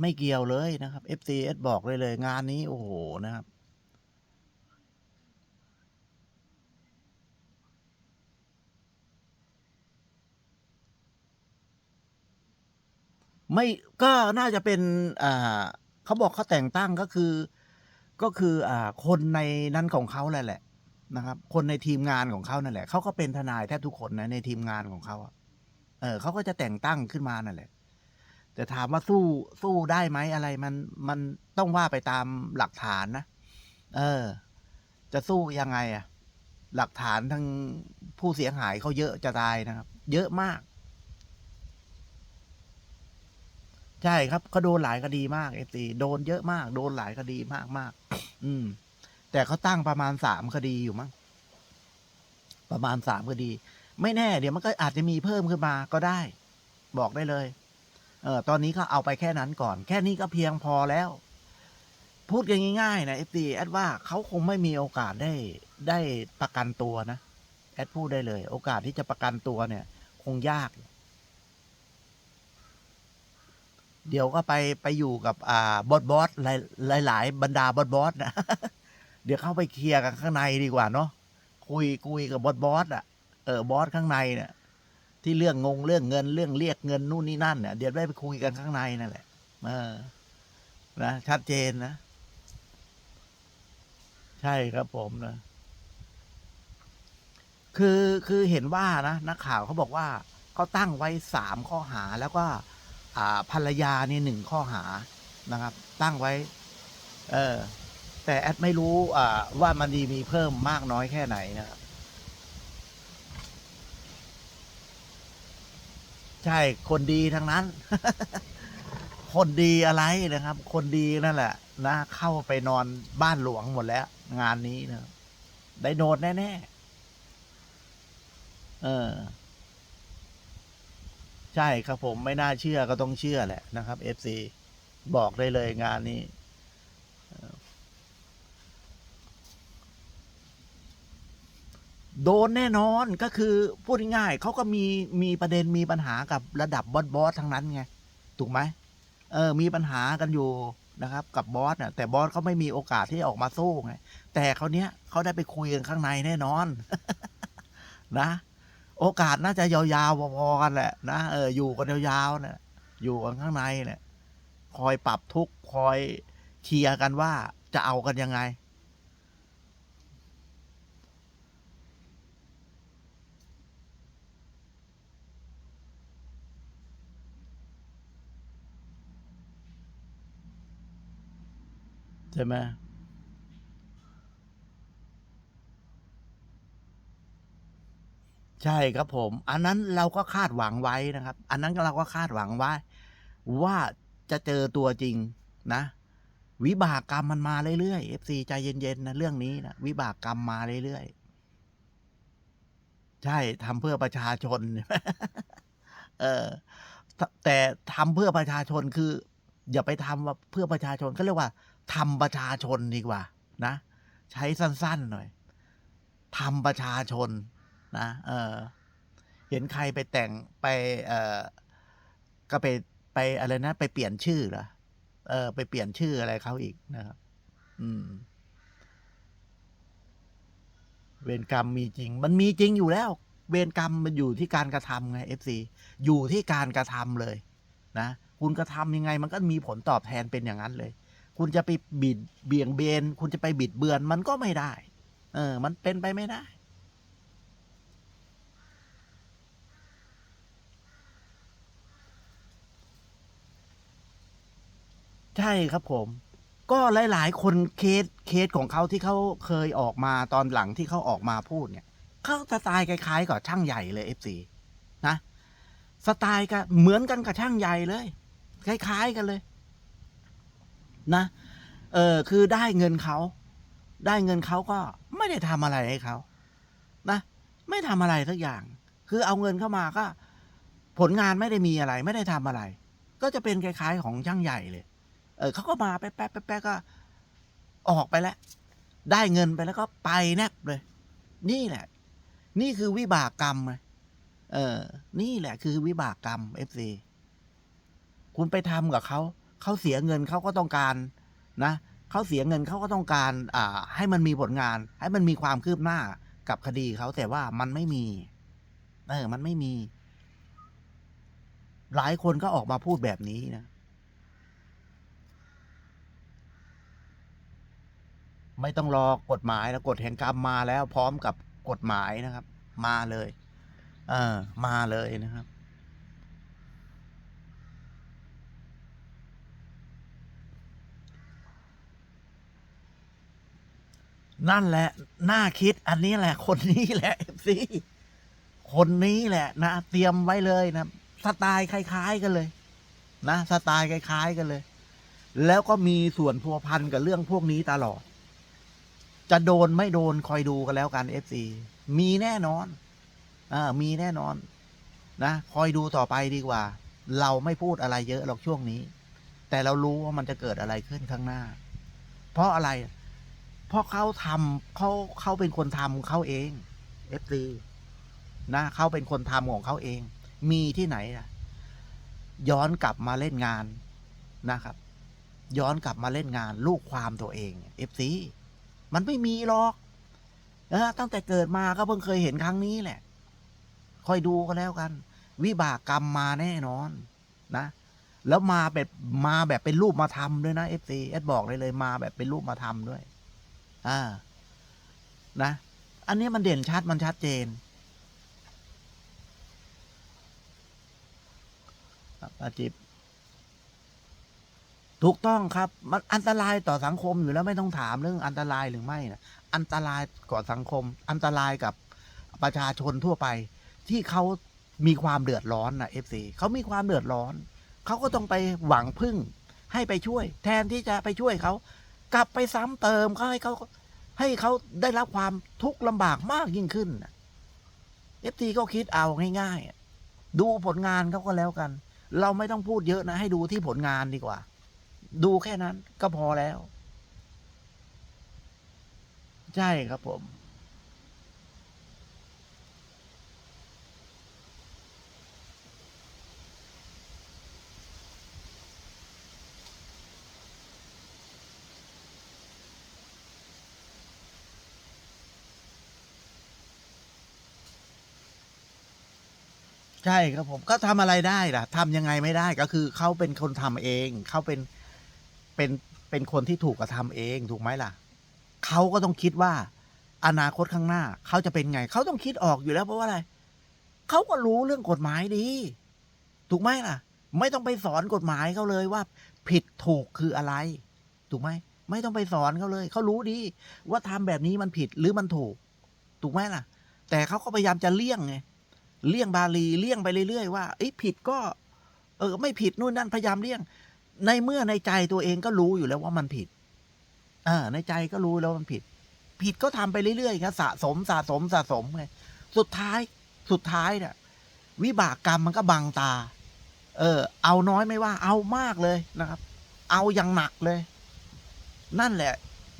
ไม่เกี่ยวเลยนะครับ FCS บอกเลยเลย งานนี้โอ้โหนะครับ ไม่ก็น่าจะเป็นอ่าเขาบอกเขาแต่งตั้งก็คือ ก็คืออ่าคนในนั้นของเขาแหละแหละนะครับ คนในทีมงานของเขานั่นแหละเขาก็เป็นทนายแทบทุกคนนะในทีมงานของเขาอะเออเขาก็จะแต่งตั้งขึ้นมานั่นแหละ แต่ถามว่าสู้สู้ได้ไหมอะไรมันมันต้องว่าไปตามหลักฐานนะ เออ จะสู้ยังไงอะหลักฐานทางผู้เสียหายเขาเยอะจะตายนะครับ เยอะมาก ใช่ครับเขาโดนหลายคดีมาก FC โดนเยอะมาก โดนหลายคดีมากๆอืม แต่เขาตั้งประมาณ3คดีอยู่มั้งประมาณ3คดี ไม่แน่ เดี๋ยวมันก็อาจจะมีเพิ่มขึ้นมาก็ได้ บอกได้เลย เออตอนนี้ก็เอาไปแค่นั้นก่อน แค่นี้ก็เพียงพอแล้ว พูดกันง่ายๆนะ FC แอดว่าเขาคงไม่มีโอกาสได้ได้ประกันตัวนะแอดพูดได้เลย โอกาสที่จะประกันตัวเนี่ย คงยาก เดี๋ยวก็ไปไปอยู่กับอ่าบอสๆหลายหลายๆบรรดาบอสๆนะเดี๋ยวเข้าไปเคลียร์กันข้างในดีกว่าเนาะคุยคุยกับบอสๆอะเออบอสข้างในเนี่ย ที่เรื่องงงเรื่องเงินเรื่องเรียกเงินนู่นนี่นั่นเนี่ยเดี๋ยวได้ไปคุยกันข้างในนั่นแหละเออนะชัดเจนนะ ใช่ครับผมนะ คือคือเห็นว่านะนักข่าวเขาบอกว่าเขาตั้งไว้3ข้อหาแล้วก็อ่าภรรยาเนี่ย1ข้อหานะครับ ตั้งไว้ เออแต่แอดไม่รู้อ่าว่ามันดีมีเพิ่มมากน้อยแค่ไหนนะครับ ใช่คนดีทั้งนั้น คนดีอะไรนะครับ คนดีนั่นแหละ นะ เข้าไปนอนบ้านหลวงหมดแล้ว งานนี้นะได้โดแน่ๆเออ ใช่ครับผมไม่น่าเชื่อก็ต้องเชื่อแหละนะครับ FC บอกได้เลยงานนี้ เออ โดนแน่นอนก็คือพูดง่ายๆเขาก็มีมีประเด็นมีปัญหากับระดับบอสๆทั้งนั้นไงถูกไหมเออมีปัญหากันอยู่นะครับ กับบอสน่ะแต่บอสเขาไม่มีโอกาสที่ออกมาสู้ไงแต่คราเนี้ยเขาได้ไปคุยกันข้างในแน่นอน นะ โอกาสน่าจะยาวๆพอๆกันแหละนะเอออยู่กันยาวๆเนี่ยอยู่กันข้างในเนี่ยคอยปรับทุกคอยเคลียร์กันว่าจะเอากันยังไง ช่ไหมใช่ครับผม อันนั้นเราก็คาดหวังไว้นะครับ อันนั้นเราก็คาดหวังไว้ว่าจะเจอตัวจริงนะ วิบากกรรมมันมาเรื่อยๆ FC ใจเย็นๆนะเรื่องนี้นะวิบากกรรมมาเรื่อยๆ ใช่ทำเพื่อประชาชน เออแต่ทำเพื่อประชาชนคือ อย่าไปทำว่าเพื่อประชาชนเขาเรียกว่า ทำประชาชนดีกว่า นะ ใช้สั้น ๆ หน่อยทำประชาชน นะเออเห็นใครไปแต่งไป เออก็ไปไปอะไรนะไปเปลี่ยนชื่อเหรอเออ ไปเปลี่ยนชื่ออะไรเขาอีกนะครับ อืม เวรกรรมมีจริง มันมีจริงอยู่แล้ว เวรกรรมมันอยู่ที่การกระทำไง FC อยู่ที่การกระทำเลย นะคุณกระทำยังไง มันก็มีผลตอบแทนเป็นอย่างนั้นเลย คุณจะไปบิดเบี่ยงเบน คุณจะไปบิดเบือนมันก็ไม่ได้ เออ มันเป็นไปไม่ได้ ใช่ครับผม ก็หลาย ๆ คนเคสเคสของเขาที่เขาเคยออกมาตอนหลังที่เขาออกมาพูดเนี่ยเขาสไตล์คล้ายๆกับช่างใหญ่เลย FC นะสไตล์ก็เหมือนกันกับช่างใหญ่เลย คล้าย ๆ กันเลย นะเออคือได้เงินเขา ได้เงินเขาก็ไม่ได้ทำอะไรให้เขานะไม่ทำอะไรสักอย่าง คือเอาเงินเข้ามาก็ ผลงานไม่ได้มีอะไร ไม่ได้ทำอะไร ก็จะเป็นคล้ายๆของช่างใหญ่เลย เออเขาก็มาแป๊ะๆๆๆก็ออกไปแล้ว ได้เงินไปแล้วก็ไปแนบเลย นี่แหละ นี่คือวิบากกรรมไงเออ นี่แหละคือวิบากกรรม FC คุณไปทำกับเขา เขาเสียเงินเขาก็ต้องการนะเขาเสียเงินเขาก็ต้องการอ่าให้มันมีผลงาน ให้มันมีความคืบหน้ากับคดีเขาแต่ว่ามันไม่มีเออมันไม่มี หลายคนก็ออกมาพูดแบบนี้นะไม่ต้องรอกฎหมายแล้วกฎแห่งกรรมมาแล้วพร้อมกับกฎหมายนะครับ มาเลย เออ มาเลยนะครับ นั่นแหละน่าคิดอันนี้แหละ คนนี้แหละสิคนนี้แหละ นะเตรียมไว้เลยนะสไตล์คล้ายๆกันเลย นะสไตล์คล้ายๆกันเลย แล้วก็มีส่วนพัวพันกับเรื่องพวกนี้ตลอด จะโดนไม่โดนคอยดูกันแล้วกันเอฟซีมีแน่นอนอ่ามีแน่นอน นะคอยดูต่อไปดีกว่า เราไม่พูดอะไรเยอะหรอกช่วงนี้ แต่เรารู้ว่ามันจะเกิดอะไรขึ้นข้างหน้า เพราะอะไร เพราะเขาทำเขาเขาเป็นคนทำเขาเองเอฟซีนะเขาเป็นคนทำของเขาเอง มีที่ไหนล่ะย้อนกลับมาเล่นงานนะครับ ย้อนกลับมาเล่นงานลูกความตัวเองเอฟซีมันไม่มีหรอกเออตั้งแต่เกิดมาก็เพิ่งเคยเห็นครั้งนี้แหละคอยดูกันแล้วกัน วิบากกรรมมาแน่นอนนะ แล้วมาแบบมาแบบเป็นรูปมาทำด้วยนะเอฟซีเอสบอกเลยเลยมาแบบเป็นรูปมาทำด้วย อ่า นะ อันนี้มันเด่นชัด มันชัดเจนครับอาจิบ ถูกต้องครับ มันอันตรายต่อสังคมอยู่แล้วไม่ต้องถามเรื่องอันตรายหรือไม่นะอันตรายก่อสังคม อันตรายกับประชาชนทั่วไป ที่เขามีความเดือดร้อนนะเอฟซีเขามีความเดือดร้อน เขาก็ต้องไปหวังพึ่งให้ไปช่วย แทนที่จะไปช่วยเขา กลับไปซ้ำเติมเขาให้เขาให้เขาได้รับความทุกข์ลำบากมากยิ่งขึ้นเอฟทีก็คิดเอาง่ายๆ ดูผลงานเขาก็แล้วกัน เราไม่ต้องพูดเยอะนะ ให้ดูที่ผลงานดีกว่า ดูแค่นั้นก็พอแล้ว ใช่ครับผม ใช่ครับผมก็ทำอะไรได้ล่ะทำยังไงไม่ได้ก็คือเขาเป็นคนทำเองเขาเป็นเป็นเป็นคนที่ถูกกระทำเองถูกไหมล่ะเขาก็ต้องคิดว่า อนาคตข้างหน้าเขาจะเป็นไงเขาต้องคิดออกอยู่แล้วเพราะว่าอะไรเขาก็รู้เรื่องกฎหมายดี ถูกไหมล่ะ ไม่ต้องไปสอนกฎหมายเขาเลยว่า ผิดถูกคืออะไร ถูกไหมไม่ต้องไปสอนเขาเลยเขารู้ดี ว่าทำแบบนี้มันผิดหรือมันถูก ถูกไหมล่ะ แต่เขาก็พยายามจะเลี่ยงไง เลี่ยงบาลีเลี่ยงไปเรื่อยๆว่าไอ้ผิดก็เออไม่ผิดนู่นนั่นพยายามเลี่ยง ในเมื่อในใจตัวเองก็รู้อยู่แล้วว่ามันผิดอ่าในใจก็รู้แล้วมันผิด ผิดก็ทำไปเรื่อยๆครับสะสมสะสมสะสมไงสุดท้ายสุดท้ายเนี่ยวิบากกรรมมันก็บังตา เออ เอาน้อยไม่ว่า เอามากเลยนะครับ เอาอย่างหนักเลย นั่นแหละ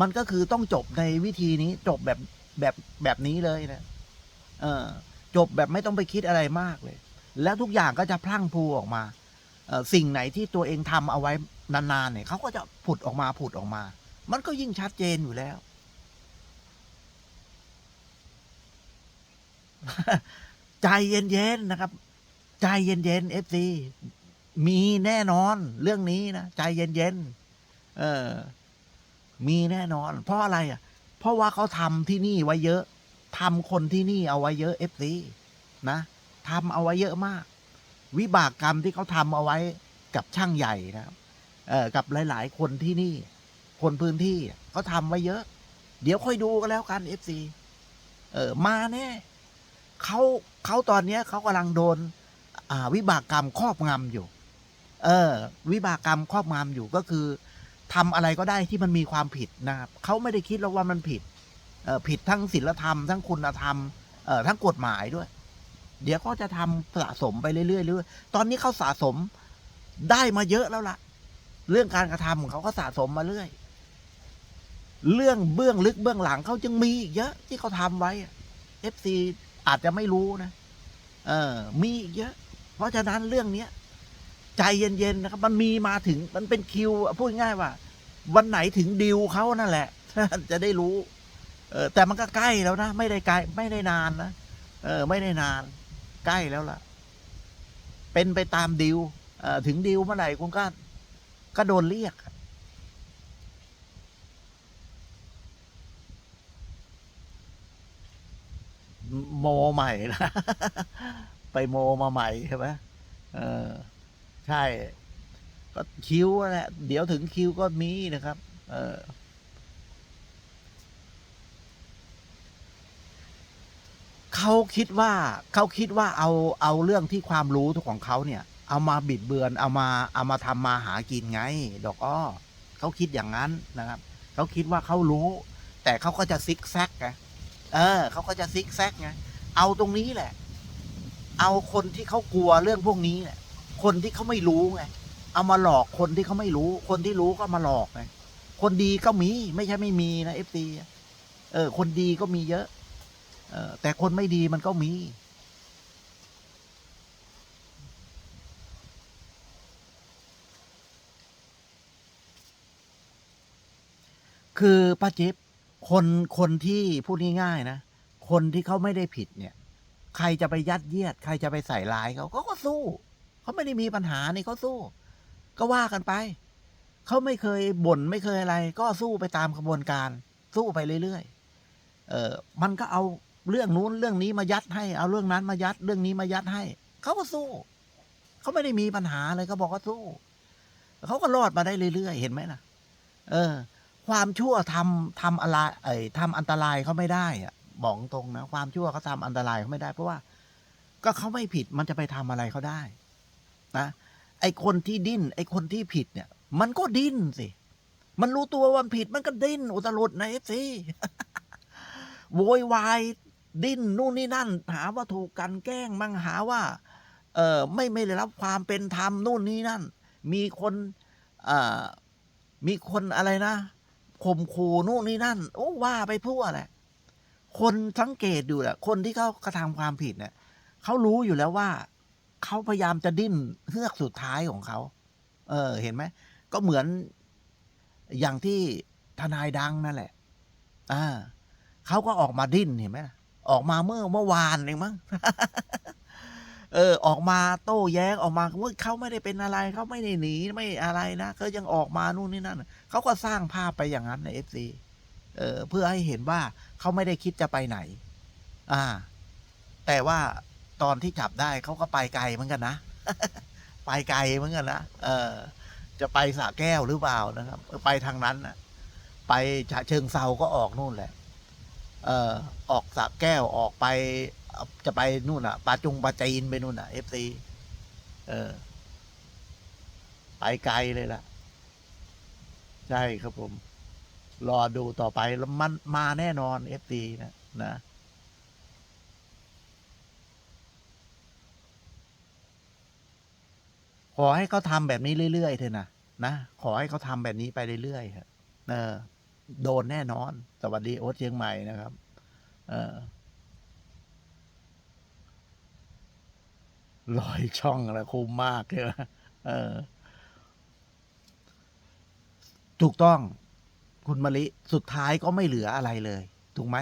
มันก็คือต้องจบในวิธีนี้จบแบบแบบแบบนี้เลยนะ เออ จบแบบไม่ต้องไปคิดอะไรมากเลย แล้วทุกอย่างก็จะพลั่งพลูออกมาสิ่งไหนที่ตัวเองทำเอาไว้นานๆเนี่ยเขาก็จะผุดออกมาผุดออกมา มันก็ยิ่งชัดเจนอยู่แล้ว ใจเย็นๆนะครับ ใจเย็นๆเอฟซีมีแน่นอนเรื่องนี้นะใจเย็นๆเออ มีแน่นอน เพราะอะไรอะ เพราะว่าเขาทำที่นี่ไว้เยอะ ทำคนที่นี่เอาไว้เยอะเอฟซีนะทำเอาไว้เยอะมาก วิบากกรรมที่เขาทำเอาไว้กับช่างใหญ่นะครับเออกับหลาย ๆ คนที่นี่ คนพื้นที่เขาทำไว้เยอะ เดี๋ยวค่อยดูกันแล้วกันเอฟซีเออมาแน่เขาเขาตอนเนี้ยเขากำลังโดนวิบากกรรมครอบงำอยู่ เออ วิบากกรรมครอบงำอยู่ก็คือทำอะไรก็ได้ที่มันมีความผิดนะครับเขาไม่ได้คิดแล้วว่ามันผิด ผิดทั้งศีลธรรม ทั้งคุณธรรมทั้งกฎหมายด้วย เดี๋ยวก็จะทำสะสมไปเรื่อยๆเรื่อยตอนนี้เขาสะสมได้มาเยอะแล้วล่ะ เรื่องการกระทำของเขาก็สะสมมาเรื่อย เรื่องเบื้องลึกเบื้องหลังเขาจึงมีอีกเยอะที่เขาทำไว้เอฟซีอาจจะไม่รู้นะเออ มีอีกเยอะ เพราะฉะนั้นเรื่องเนี้ยใจเย็นๆนะครับ มันมีมาถึงมันเป็นคิวพูดง่ายว่า วันไหนถึงดิวเขานั่นแหละ จะได้รู้ เออแต่มันก็ใกล้แล้วนะ ไม่ได้ไกลไม่ได้นานนะเออ ไม่ได้นาน ใกล้แล้วล่ะ เป็นไปตามดิวเออถึงดิวเมื่อไหร่คุณก็ก็โดนเรียก โมใหม่นะ ไปโมมาใหม่ใช่ไหมเออ ใช่ ก็คิวแหละเดี๋ยวถึงคิวก็มีนะครับ เออ เขาคิดว่าเขาคิดว่าเอาเอาเรื่องที่ความรู้ของเขาเนี่ย เอามาบิดเบือนเอามาเอามาทำมาหากินไง ดอกอ้อเขาคิดอย่างนั้นนะครับเขาคิดว่าเขารู้ แต่เขาก็จะซิกแซกไงเออเขาก็จะซิกแซกไงเอาตรงนี้แหละ เอาคนที่เขากลัวเรื่องพวกนี้เนี่ยคนที่เขาไม่รู้ไงเอามาหลอกคนที่เขาไม่รู้ คนที่รู้ก็มาหลอกไงคนดีก็มีไม่ใช่ไม่มีนะเอฟซีเออ คนดีก็มีเยอะ แต่คนไม่ดีมันก็มี คือป้าจิ๊บคนคนที่พูดง่ายๆนะ คนที่เขาไม่ได้ผิดเนี่ย ใครจะไปยัดเยียด ใครจะไปใส่ร้ายเขาเขาก็สู้ เขาไม่ได้มีปัญหานี่เขาสู้ ก็ว่ากันไป เขาไม่เคยบ่นไม่เคยอะไร ก็สู้ไปตามกระบวนการ สู้ไปเรื่อยๆเออมันก็เอา เรื่องนู้นเรื่องนี้มายัดให้ เอาเรื่องนั้นมายัดเรื่องนี้มายัดให้ เขาก็สู้ เขาไม่ได้มีปัญหาเลยเขาบอกว่าสู้ เขาก็รอดมาได้เรื่อยๆ เห็นไหมล่ะ เออ ความชั่วทำทำอะไรเอ่ยทำอันตรายเขาไม่ได้อะบอกตรงนะความชั่วเขาทำอันตรายเขาไม่ได้ เพราะว่า ก็เขาไม่ผิดมันจะไปทำอะไรเขาได้ นะไอคนที่ดิ้น ไอคนที่ผิดเนี่ย มันก็ดิ้นสิมันรู้ตัวว่ามันผิดมันก็ดิ้นอุตลุดนะเอฟซีโวยวาย ดิ้นนู่นนี่นั่น หาว่าถูกกันแกล้งมั่งหาว่าเออไม่ไม่ได้รับความเป็นธรรมนู่นนี่นั่น มีคนเอ่อมีคนอะไรนะข่มขู่นู่นนี่นั่น โอ้ว่าไปทั่วแหละคนสังเกตดูแหละคนที่เขากระทำความผิดเนี่ยเขารู้อยู่แล้วว่าเขาพยายามจะดิ้นเฮือกสุดท้ายของเขา เออ เห็นไหม ก็เหมือนอย่างที่ทนายดังนั่นแหละ อ่าเขาก็ออกมาดิ้นเห็นไหมล่ะ ออกมาเมื่อเมื่อวานเองมั้งเออ ออกมาโต้แย้งออกมาว่าเขาไม่ได้เป็นอะไรเขาไม่ได้หนีไม่อะไรนะเขายังออกมานู่นนี่นั่นเขาก็สร้างภาพไปอย่างนั้นในเอฟซีเออ เพื่อให้เห็นว่าเขาไม่ได้คิดจะไปไหน อ่า แต่ว่าตอนที่จับได้เขาก็ไปไกลเหมือนกันนะไปไกลเหมือนกันนะเออ จะไปสระแก้วหรือเปล่านะครับ ไปทางนั้นนะไปฉะเชิงเซาก็ออกนู่นแหละ เอ่อออกสระแก้วออกไปจะไปนู่นอะปาจุงปาจีนไปนู่นอะเอฟซีเออ ไปไกลเลยล่ะ ใช่ครับผม รอดูต่อไปแล้วมันมาแน่นอนเอฟซีนะนะขอให้เขาทำแบบนี้เรื่อยๆเถอะนะนะขอให้เขาทำแบบนี้ไปเรื่อยๆครับเออ โดนแน่นอน สวัสดีโอ๊ตเชียงใหม่นะครับ เออลอยช่องอะไรคุ้มมากเลยเออ ถูกต้อง คุณมะลิสุดท้ายก็ไม่เหลืออะไรเลย ถูกไหม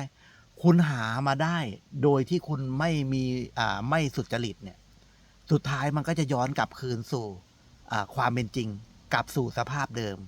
คุณหามาได้ โดยที่คุณไม่มีอ่าไม่สุจริตเนี่ย สุดท้ายมันก็จะย้อนกลับคืนสู่ อ่า ความเป็นจริง กลับสู่สภาพเดิม